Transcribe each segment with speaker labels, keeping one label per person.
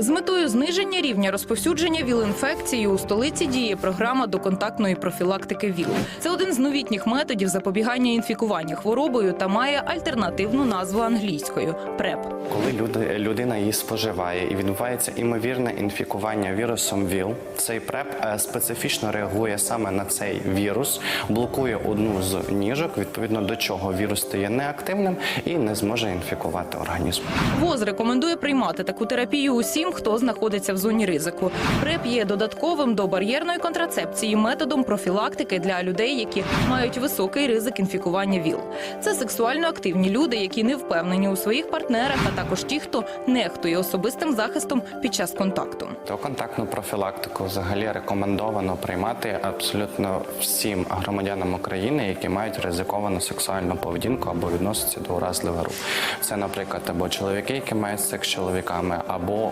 Speaker 1: З метою зниження рівня розповсюдження ВІЛ-інфекції у столиці діє програма доконтактної профілактики ВІЛ. Це один з новітніх методів запобігання інфікування хворобою та має альтернативну назву англійською ПРЕП.
Speaker 2: Коли люди, людина її споживає і відбувається імовірне інфікування вірусом ВІЛ, цей преп специфічно реагує саме на цей вірус, блокує одну з ніжок, відповідно до чого вірус стає неактивним і не зможе інфікувати організм.
Speaker 1: ВОЗ рекомендує приймати таку терапію усім, хто знаходиться в зоні ризику. ПРЕП є додатковим до бар'єрної контрацепції методом профілактики для людей, які мають високий ризик інфікування ВІЛ. Це сексуально активні люди, які не впевнені у своїх партнерах, а також ті, хто нехтує особистим захистом під час контакту.
Speaker 2: То контактну профілактику взагалі рекомендовано приймати абсолютно всім громадянам України, які мають ризиковану сексуальну поведінку або відносяться до уразливих груп. Це, наприклад, або чоловіки, які мають секс з чоловіками, або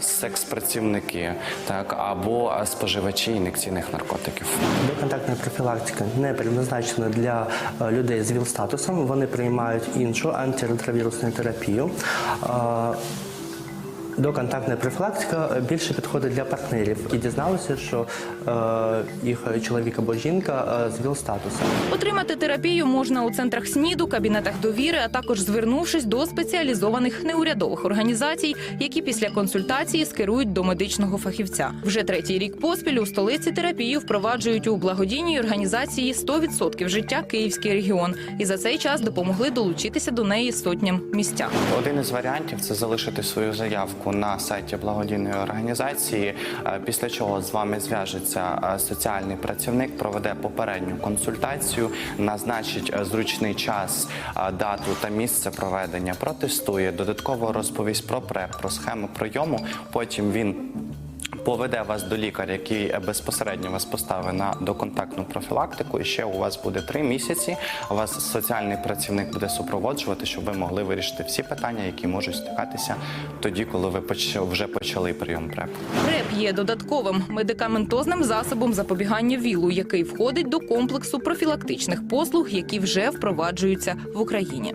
Speaker 2: секс-працівники, так або е, споживачі ін'єкційних наркотиків.
Speaker 3: Доконтактна профілактика не предназначена для е, людей з ВІЛ-статусом. Вони приймають іншу антиретровірусну терапію. Доконтактна профілактика е, більше підходить для партнерів, які дізналися, що е, їх чоловік або жінка е, з ВІЛ-статусом.
Speaker 1: Отримати терапію можна у центрах СНІДу, кабінетах довіри, а також звернувшись до спеціалізованих неурядових організацій, які після консультації скерують до медичного фахівця. Вже третій рік поспіль у столиці терапію впроваджують у благодійній організації «100% життя Київський регіон. І за цей час допомогли долучитися до неї сотням містян.
Speaker 2: Один із варіантів це залишити свою заявку на сайті благодійної організації. е, Після чого з вами зв'яжеться е, соціальний працівник, проведе попередню консультацію, назначить е, зручний час, дату та місце проведення, протестує, додатково розповість про ПРЕП, про схему прийому. Потім він. Поведе вас до лікаря, який е, безпосередньо вас поставить на доконтактну профілактику. І ще у вас буде три місяці. Вас соціальний працівник буде супроводжувати, щоб ви могли вирішити всі питання, які можуть стикатися тоді, коли ви вже почали прийом ПРЕП.
Speaker 1: РЕП є додатковим медикаментозним засобом запобігання ВІЛу, який входить до комплексу профілактичних послуг, які вже впроваджуються в Україні.